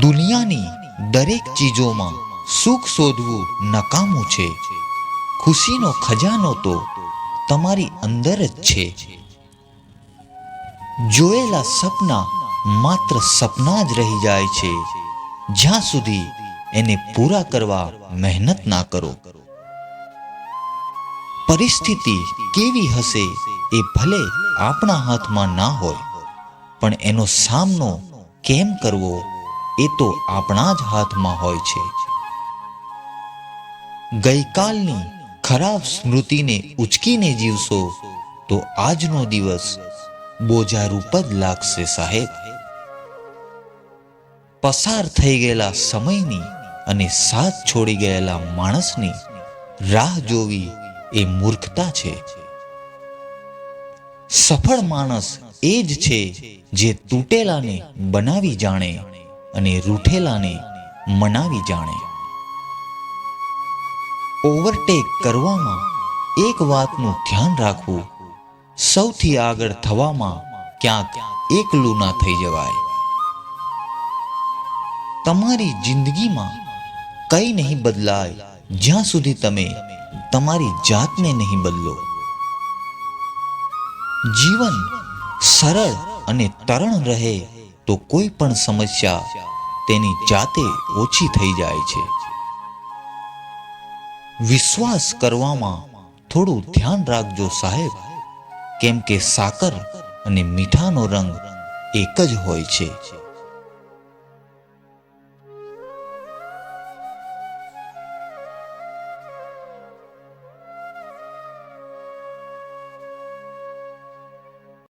દુનિયાની દરેક ચીજોમાં સુખ શોધવું નકામું છે. ખુશીનો ખજાનો તો તમારી અંદર જ છે. જોયેલા સપના માત્ર સપના જ રહી જાય છે. જ્યાં સુધી એને પૂરા કરવા મહેનત ના કરો. પરિસ્થિતિ કેવી હશે એ ભલે આપણા હાથમાં ના હોય, પણ એનો સામનો કેમ કરવો એ તો આપણા જ હાથમાં હોય છે. ગઈકાલની ખરાબ સ્મૃતિને ઉચકીને જીવશો તો આજનો દિવસ બોજારૂપ જ લાગશે સાહેબ. પસાર થઈ ગયેલા સમયની અને સાથ છોડી ગયેલા માણસની રાહ જોવી એ મૂર્ખતા છે. સફળ માણસ એ જ છે જે તૂટેલાને બનાવી જાણે અને રૂઠેલાને મનાવી જાણે. ઓવરટેક કરવામાં એક વાતનું ધ્યાન રાખવું સૌથી આગળ થવામાં ક્યાંક એકલું ના થઈ જવાય. તમારી જિંદગીમાં કંઈ નહીં બદલાય, જ્યાં સુધી તમે તમારી જાતને નહીં બદલો. જીવન સરળ અને તરણ રહે તો કોઈ પણ સમસ્યા તેની જાતે ઓછી થઈ જાય છે. વિશ્વાસ કરવામાં થોડું ધ્યાન રાખજો સાહેબ. કેમ કે સાકર અને મીઠાનો રંગ એક જ હોય છે.